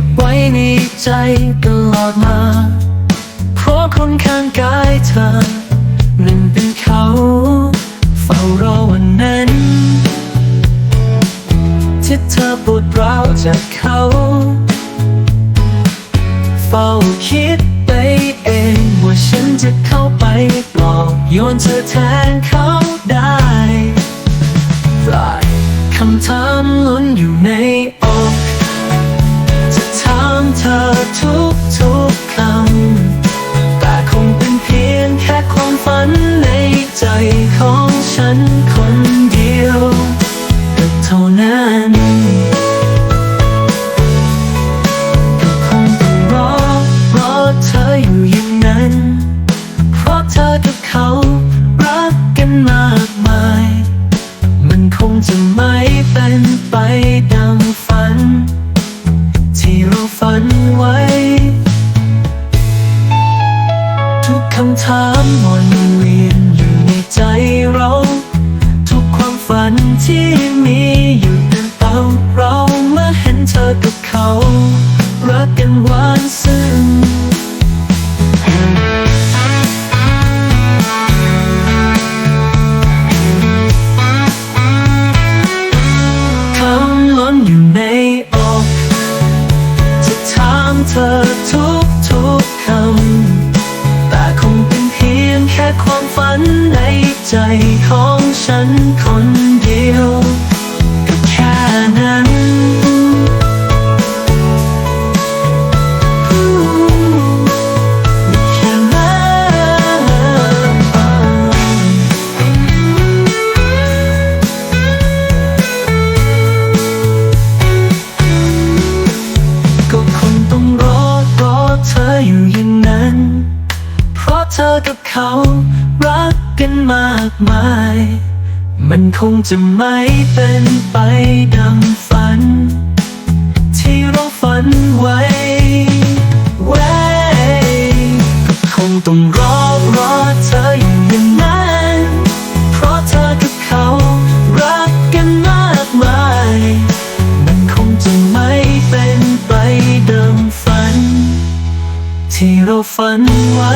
ก็บไว้ในใจตลอดมา เพราะคนข้างกายเธอนั้นเป็นเขา เฝ้ารอวันนั้น ที่เธอปวดร้าวจากเขา เฝ้าคิดไปเองว่าฉันจะเข้าไปปลอบโยนเธอแทนเขาได้คำถามล้นอยู่ใน ฉันคนเดียวก็เท่านั้นก็คงต้องรอรอเธออยู่อย่างนั้น เพราะเธอกับเขารักกันมากมาย มันคงจะไม่เป็นไปดังฝัน ที่เราฝันไว้ เธอทุกทุกๆคำ แต่คงเป็นเพียงแค่ความฝันในใจของฉันคนเดียว ก็แค่นั้น คงต้องรอรอเธออยู่อย่างนั้น เพราะเธอกับเขารักกันมากมาย มันคงจะไม่เป็นไปดังฝัน ที่เราฝันไว้ไว้ก็คงต้องรอ ที่เราฝันไว้